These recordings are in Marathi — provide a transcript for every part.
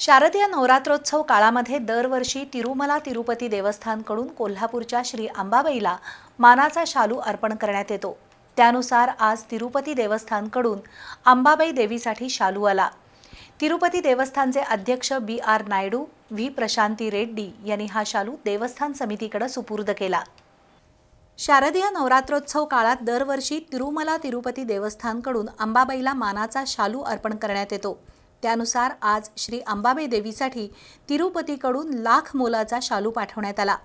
शारदीय नवरात्रोत्सव काळामध्ये दरवर्षी तिरुमला तिरुपती देवस्थानकडून कोल्हापूरच्या श्री अंबाबाईला मानाचा शालू अर्पण करण्यात येतो. त्यानुसार आज तिरुपती देवस्थानकडून अंबाबाई देवीसाठी शालू आला. तिरुपती देवस्थानचे अध्यक्ष B R Naidu V Prashanti Reddy यांनी हा शालू देवस्थान समितीकडे सुपूर्द केला. शारदीय नवरात्रोत्सव काळात दरवर्षी तिरुमला तिरुपती देवस्थानकडून अंबाबाईला मानाचा शालू अर्पण करण्यात येतो. त्यानुसार आज श्री अंबाबाई देवीसाठी तिरुपतीकडून लाख मोलाचा शालू पाठवण्यात आला.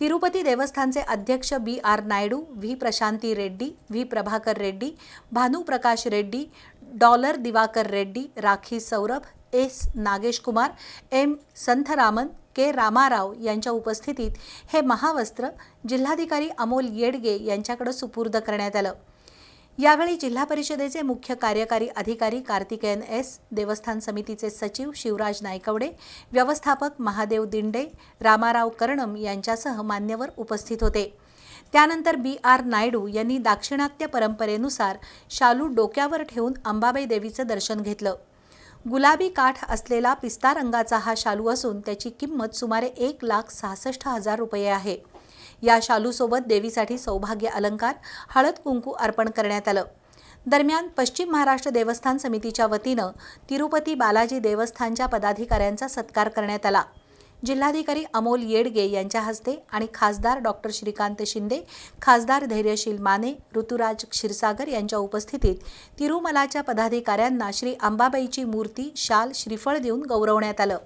तिरुपती देवस्थानचे अध्यक्ष B R Naidu V Prashanti Reddy V Prabhakar Reddy Bhanuprakash Reddy Dollar Diwakar Reddy Rakhi Saurabh S Nagesh Kumar M Santharaman K Ramarao यांच्या उपस्थितीत हे महावस्त्र जिल्हाधिकारी अमोल येडगे यांच्याकडे सुपूर्द करण्यात आलं. यावेळी जिल्हा परिषदेचे मुख्य कार्यकारी अधिकारी कार्तिकेयन एस देवस्थान समितीचे सचिव शिवराज नायकवडे व्यवस्थापक महादेव दिंडे रामाराव कर्णम यांच्यासह मान्यवर उपस्थित होते. त्यानंतर बी आर नायडू यांनी दाक्षिणात्य परंपरेनुसार शालू डोक्यावर ठेवून अंबाबाई देवीचं दर्शन घेतलं. गुलाबी काठ असलेला पिस्ता रंगाचा हा शालू असून त्याची किंमत सुमारे एक लाख सहासष्ट हजार रुपये आहे. या शालूसोबत देवीसाठी सौभाग्य अलंकार हळद कुंकू अर्पण करण्यात आलं. दरम्यान पश्चिम महाराष्ट्र देवस्थान समितीच्या वतीनं तिरुपती बालाजी देवस्थानच्या पदाधिकाऱ्यांचा सत्कार करण्यात आला. जिल्हाधिकारी अमोल येडगे यांच्या हस्ते आणि खासदार डॉक्टर श्रीकांत शिंदे खासदार धैर्यशील माने ऋतुराज क्षीरसागर यांच्या उपस्थितीत तिरुमलाच्या पदाधिकाऱ्यांना श्री अंबाबाईची मूर्ती शाल श्रीफळ देऊन गौरवण्यात आलं.